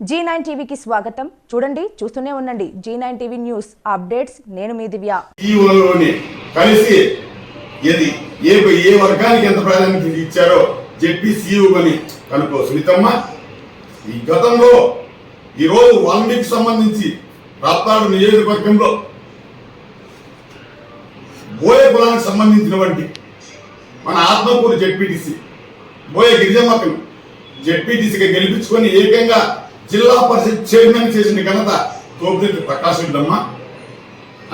G nine టీవీకి స్వాగతం. చూడండి చూస్తూనే ఉండండి. G nine TV news updates. నేను మీ దివ్య. కలిసి ఏది ఏ ఏ వర్గానికి ఎంత ప్రాధాన్యత ఇచ్చారో చెప్పి సీఈఓ అని కనుకో సునీతమ్మ. ఈ గతంలో ఈరోజు వాల్మీకి సంబంధించి రాప్తాడు నియోజకవర్గంలో బోయ కులానికి సంబంధించినటువంటి మన ఆత్మకూరు జెడ్పీటీసీ బోయ గిరిజమ్మకను జెడ్పీటీసీగా గెలిపించుకొని ఏకంగా జిల్లా పరిషత్ చైర్మన్ చేసిన ఘనత తోపుదెత్తి ప్రకాశ్ రెడ్డమ్మ.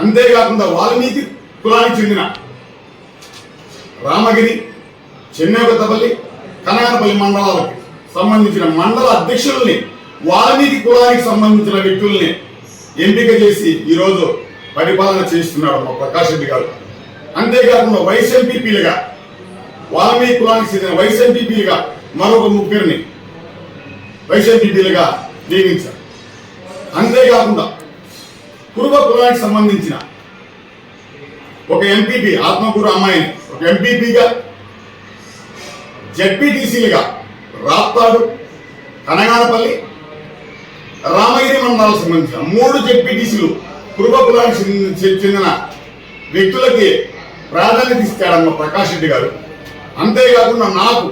అంతేకాకుండా వాల్మీకి కులానికి చెందిన రామగిరి చెన్నోగతపల్లి కనగనపల్లి మండలాలకు సంబంధించిన మండల అధ్యక్షుల్ని వాల్మీకి కులానికి సంబంధించిన వ్యక్తుల్ని ఎంపిక చేసి ఈరోజు పరిపాలన చేస్తున్నాడు మా ప్రకాష్ రెడ్డి గారు. అంతేకాకుండా వైస్ ఎంపీపీలుగా వాల్మీకి కులానికి చెందిన వైస్ ఎంపీపీలుగా మరొక ముగ్గురిని వైస్ ఎంపీపీలుగా నియమించారు అంతేకాకుండా కురుబ కులానికి సంబంధించిన ఒక ఎంపీపీ ఆత్మకూరు అమ్మాయిని ఒక ఎంపీపీగా జడ్పీటీసీలుగా రాప్తాడు కనగానపల్లి రామగిరి మండలాలకు సంబంధించిన మూడు జడ్పీటీసీలు కురుబ కులానికి చెందిన- చెందిన వ్యక్తులకి ప్రాధాన్యత ఇస్తాడమ్మ ప్రకాష్ రెడ్డి గారు. అంతేకాకుండా నాకు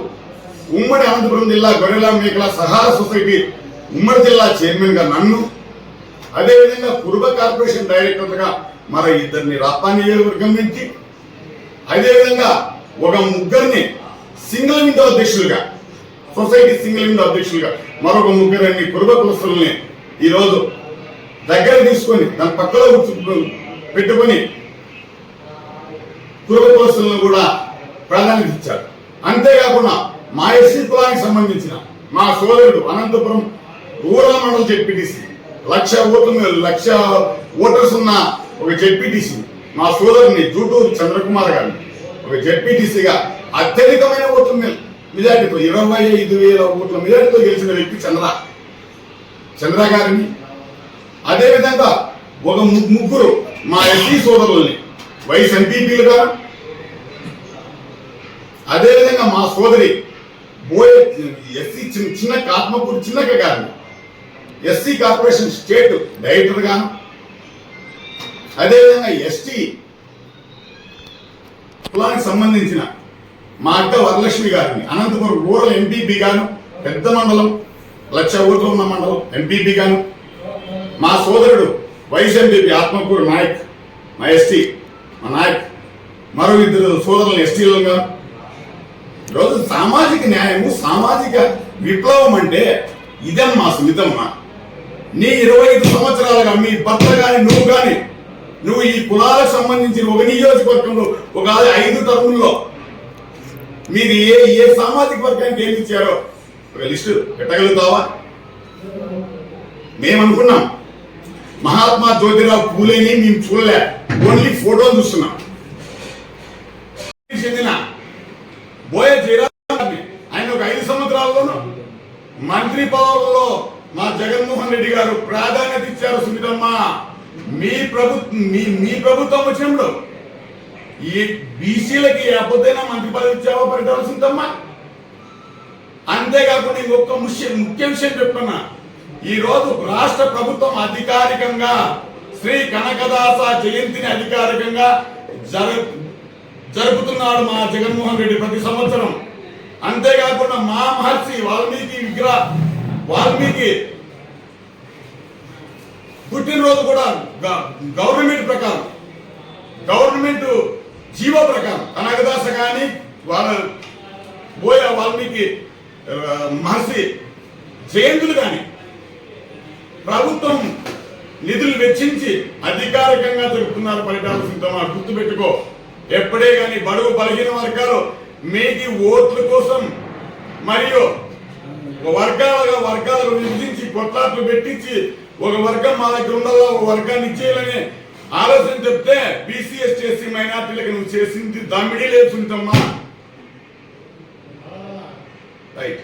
ఉమ్మడి అనంతపురం జిల్లా గొర్రెల మేకల సహార సొసైటీ ఉమ్మడి జిల్లా చైర్మన్గా నన్ను అదేవిధంగా కురుబ కార్పొరేషన్ డైరెక్టర్గా మన ఇద్దరిని రాప్తా నియోజకవర్గం నుంచి అదేవిధంగా ఒక ముగ్గురిని సింగిల్ విండో అధ్యక్షులుగా సొసైటీ సింగిల్ విండో అధ్యక్షులుగా మరొక ముగ్గురిని కురుబ కులస్తుల్ని ఈరోజు దగ్గర తీసుకొని దాని పక్కలో పెట్టుకొని కురుబ కులస్తులను కూడా ప్రాధాన్యత ఇచ్చారు. అంతేకాకుండా మా ఎస్సీ కులానికి సంబంధించిన మా సోదరుడు అనంతపురం రూరల్ మండలం జెడ్పీటీసీ. లక్ష ఓట్ల లక్ష ఓటర్స్ ఉన్న ఒక జెడ్పీటీసీ. మా సోదరుని జూటూరు చంద్రకుమార్ గారిని. ఒక జెడ్పీటీసీగా అత్యధికమైన ఓట్ల మీద మెజార్టీతో ఇరవై ఐదు వేల ఓట్ల మెజార్టీతో గెలిచిన వ్యక్తి చంద్ర. చంద్ర గారిని. అదేవిధంగా ఒక ముగ్గురు మా ఎస్సీ సోదరుల్ని. వైస్ ఎంపీపీలుగా అదేవిధంగా మా సోదరి బోయే ఎస్సీ చిన్న చిన్న ఆత్మకూరు చిన్నక గారిని. ఎస్సీ కార్పొరేషన్ స్టేట్ డైరెక్టర్ గాను అదేవిధంగా ఎస్టీ కులానికి సంబంధించిన మా అక్క వరలక్ష్మి గారిని అనంతపురం రూరల్ ఎంపీపీ గాను పెద్ద మండలం లక్ష ఓట్లు ఉన్న మండలం ఎంపీపీ గాను. మా సోదరుడు వైస్ ఎంపీపీ ఆత్మకూరు నాయక్ మా ఎస్టీ మా నాయక్ మరో ఇద్దరు సోదరులు ఎస్టీలుగా ఈరోజు సామాజిక న్యాయము సామాజిక విప్లవం అంటే ఇదమ్మా సుమితమ్మ నీ ఇరవై ఐదు సంవత్సరాలుగా మీ భర్త కానీ నువ్వు కానీ నువ్వు ఈ కులాలకు సంబంధించిన ఒక నియోజకవర్గంలో ఒక ఐదు టర్ముల్లో మీరు ఏ ఏ సామాజిక వర్గానికి ఏమి ఇచ్చారో ఒక లిస్టు పెట్టగలుగుతావా? మేమనుకున్నాం. మహాత్మా జ్యోతిరావు పూలేని మేము చూడలే. ఓన్లీ ఫోటోలు చూస్తున్నాం. చెందిన బోయ జయరాజ్ ఆయన ఒక ఐదు సంవత్సరాల్లోనూ మంత్రి పదవుల్లో మా జగన్మోహన్ రెడ్డి గారు ప్రాధాన్యత ఇచ్చారు సుమితమ్మ మీ ప్రభుత్వం మీ మీ ప్రభుత్వం వచ్చినప్పుడు ఈ బీసీలకి ఎప్పటికైనా మంత్రి పదవి ఇచ్చావో పరిటాల సుమితమ్మ అంతేకాకుండా ఇంకొక ముఖ్య ముఖ్య విషయం చెప్తున్నా. ఈరోజు రాష్ట్ర ప్రభుత్వం అధికారికంగా శ్రీ కనకదాస జయంతిని అధికారికంగా జరు జరుపుతున్నాడు మా జగన్మోహన్ రెడ్డి ప్రతి సంవత్సరం. అంతేకాకుండా మా మహర్షి వాల్మీకి విగ్రహ వాల్మీకి పుట్టినరోజు కూడా గ- గవర్నమెంట్ ప్రకారం గవర్నమెంట్ జీవో ప్రకారం కనకదాస కానీ వాళ్ళ పోయే వాల్మీకి మహర్షి జయంతులు కానీ ప్రభుత్వం నిధులు వెచ్చించి అధికారికంగా జరుపుతున్నారు పరిటాల సిద్ధమా గుర్తుపెట్టుకో. ఎప్పుడే కానీ బడుగు బలహీన వర్గాలు మీకు ఓట్ల కోసం మరియు వర్గాలుగా వర్గాలకు విభజించి కొట్లాట్లు పెట్టించి ఒక వర్గం మా దగ్గర ఉండాలా ఒక వర్గాన్ని ఇచ్చేయాలని ఆలోచన చెప్తే బీసీ ఎస్టీ ఎస్సీ మైనార్టీలకు నువ్వు చేసింది దమిడి లేదు రైట్